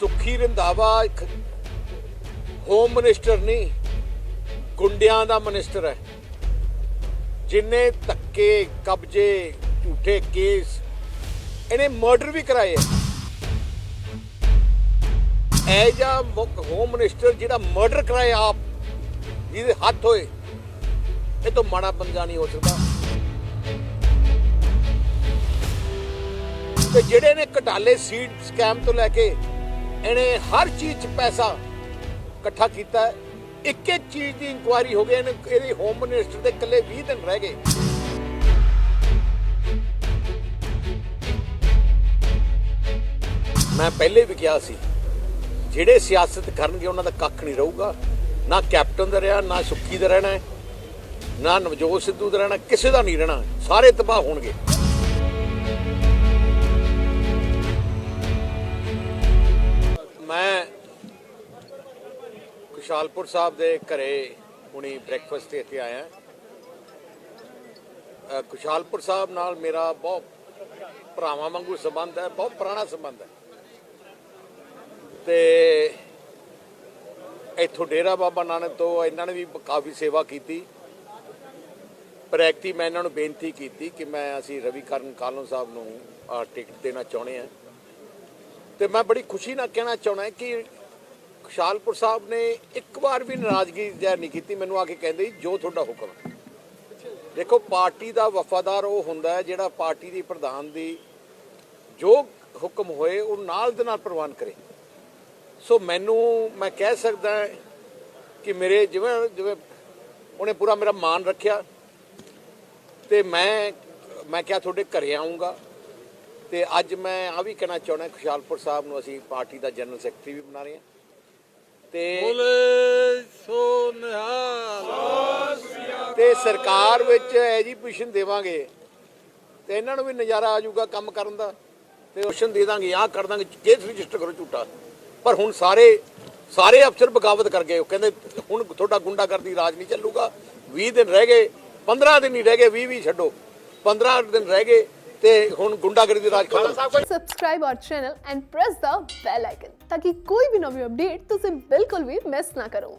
ਸੁਖੀ ਰੰਧਾਵਾ ਇੱਕ home minister ਨਹੀਂ, ਗੁੰਡਿਆਂ ਦਾ ਮਿਨਿਸਟਰ ਹੈ। ਜਿਨੇ ਧੱਕੇ, ਕਬਜ਼ੇ, ਝੂਠੇ ਕੇਸ ਇਹਨੇ ਮਰਡਰ ਵੀ ਕਰਾਏ ਐ ਜਾਂ ਹੋਮ ਮਿਨਿਸਟਰ ਜਿਹੜਾ ਮਰਡਰ ਕਰਾਏ ਆਪ, ਜਿਹਦੇ ਹੱਥ ਹੋਏ, ਇਹ ਤੋਂ ਮਾੜਾ ਬੰਦਾ ਨਹੀਂ ਹੋ ਸਕਦਾ। ਤੇ ਜਿਹੜੇ ਨੇ ਘਟਾਲੇ ਸੀਡ ਸਕੈਮ ਤੋਂ ਲੈ ਕੇ ਇਹਨੇ ਹਰ ਚੀਜ਼ 'ਚ ਪੈਸਾ ਇਕੱਠਾ ਕੀਤਾ ਹੈ। ਇੱਕ ਇੱਕ ਚੀਜ਼ ਦੀ ਇਨਕੁਆਇਰੀ ਹੋ ਗਈ, ਇਹਨੇ ਇਹਦੇ ਹੋਮ ਮਿਨਿਸਟਰ ਦੇ ਇਕੱਲੇ 20 ਦਿਨ ਰਹਿ ਗਏ। ਮੈਂ ਪਹਿਲੇ ਵੀ ਕਿਹਾ ਸੀ, ਜਿਹੜੇ ਸਿਆਸਤ ਕਰਨਗੇ ਉਹਨਾਂ ਦਾ ਕੱਖ ਨਹੀਂ ਰਹੂਗਾ। ਨਾ ਕੈਪਟਨ ਦਾ ਰਿਹਾ ਨਾ ਸੁੱਖੀ ਦਾ ਰਹਿਣਾ ਨਾ ਨਵਜੋਤ ਸਿੱਧੂ ਦਾ ਰਹਿਣਾ, ਕਿਸੇ ਦਾ ਨਹੀਂ ਰਹਿਣਾ। ਸਾਰੇ ਤਬਾਹ ਹੋਣਗੇ। ਖੁਸ਼ਾਲਪੁਰ ਸਾਹਿਬ ਦੇ ਘਰੇ ਹੁਣੀ ਬ੍ਰੇਕਫਾਸਟ ਤੇ ਇੱਥੇ ਆਇਆ ਅ, ਖੁਸ਼ਹਾਲਪੁਰ ਸਾਹਿਬ ਨਾਲ ਮੇਰਾ ਬਹੁਤ ਭਰਾਵਾਂ ਵਾਂਗੂ ਸੰਬੰਧ ਹੈ ਬਹੁਤ ਪੁਰਾਣਾ ਸੰਬੰਧ ਹੈ। ਤੇ ਇੱਥੋਂ ਡੇਰਾ ਬਾਬਾ ਨਾਨਕ ਤੋਂ ਇਹਨਾਂ ਨੇ ਵੀ ਕਾਫੀ ਸੇਵਾ ਕੀਤੀ। ਪਰ ਐਕਟੀ ਮੈਂ ਇਹਨਾਂ ਨੂੰ ਬੇਨਤੀ ਕੀਤੀ ਕਿ ਮੈਂ ਅਸੀਂ ਰਵੀ ਕਰਨ ਕਾਲੋਂ ਸਾਹਿਬ ਨੂੰ ਅ, ਟਿਕਟ ਦੇਣਾ ਚਾਹੁੰਦੇ ਹਾਂ। ਤੇ ਮੈਂ ਬੜੀ ਖੁਸ਼ੀ ਨਾਲ ਕਹਿਣਾ ਚਾਹੁੰਦਾ ਕਿ ਖੁਸ਼ਹਾਲਪੁਰ ਸਾਹਿਬ ਨੇ ਇੱਕ ਵਾਰ ਵੀ ਨਾਰਾਜ਼ਗੀ ਜ਼ਾਹਿਰ ਨਹੀਂ ਕੀਤੀ। ਮੈਨੂੰ ਆ ਕੇ ਕਹਿੰਦੇ ਜੋ ਤੁਹਾਡਾ ਹੁਕਮ ਹੈ। ਦੇਖੋ, ਪਾਰਟੀ ਦਾ ਵਫਾਦਾਰ ਉਹ ਹੁੰਦਾ ਹੈ ਜਿਹੜਾ ਪਾਰਟੀ ਦੀ ਪ੍ਰਧਾਨ ਦੀ ਜੋ ਹੁਕਮ ਹੋਏ, ਉਹ ਨਾਲ ਦੇ ਨਾਲ ਪ੍ਰਵਾਨ ਕਰੇ। ਸੋ ਮੈਨੂੰ, ਮੈਂ ਕਹਿ ਸਕਦਾ ਕਿ ਮੇਰੇ ਜਿਵੇਂ ਜਿਵੇਂ ਉਹਨੇ ਪੂਰਾ ਮੇਰਾ ਮਾਨ ਰੱਖਿਆ ਤੇ ਮੈਂ ਮੈਂ ਕਿਹਾ ਤੁਹਾਡੇ ਘਰੇ ਆਉਂਗਾ ਤੇ ਅੱਜ ਮੈਂ ਆ ਵੀ ਕਹਿਣਾ ਚਾਹੁੰਦਾ ਖੁਸ਼ਹਾਲਪੁਰ ਸਾਹਿਬ ਨੂੰ ਅਸੀਂ ਪਾਰਟੀ ਦਾ ਜਨਰਲ ਸੈਕਟਰੀ ਵੀ ਬਣਾ ਰਹੇ ਹਾਂ। ਤੇ ਬੋਲੇ ਸੋ ਨਿਹਾਲ ਤੇ ਸਰਕਾਰ ਵਿੱਚ ਐਜੂਕੇਸ਼ਨ ਦੇਵਾਂਗੇ ਤੇ ਇਹਨਾਂ ਨੂੰ ਵੀ ਨਜ਼ਾਰਾ ਆ ਜਾਊਗਾ ਕੰਮ ਕਰਨ ਦਾ ਤੇ ਆਪਸ਼ਨ ਦੇ ਦਾਂਗੇ ਆਹ ਕਰ ਦਾਂਗੇ ਕੇਸ ਰਜਿਸਟਰ ਕਰੋ ਝੂਠਾ। ਪਰ ਹੁਣ ਸਾਰੇ ਸਾਰੇ ਅਫਸਰ ਬਗਾਵਤ ਕਰ ਗਏ ਉਹ ਕਹਿੰਦੇ ਹੁਣ ਤੁਹਾਡਾ ਗੁੰਡਾਗਰਦੀ ਰਾਜ ਨਹੀਂ ਚੱਲੂਗਾ। 20 ਦਿਨ ਰਹਿ ਗਏ 15 ਦਿਨ ਹੀ ਰਹਿ ਗਏ 20 ਵੀ ਛੱਡੋ। 15 ਦਿਨ ਰਹਿ ਗਏ ਤੇ ਹੁਣ ਗੁੰਡਾਗਰਦੀ ਦਾ ਰਾਜ ਖਤਮ। Subscribe our channel and press the bell icon, ਤਾਂ ਕਿ ਕੋਈ ਵੀ ਨਵੀਂ ਅਪਡੇਟ ਤੁਸੀਂ ਬਿਲਕੁਲ ਵੀ ਮਿਸ ਨਾ ਕਰੋ।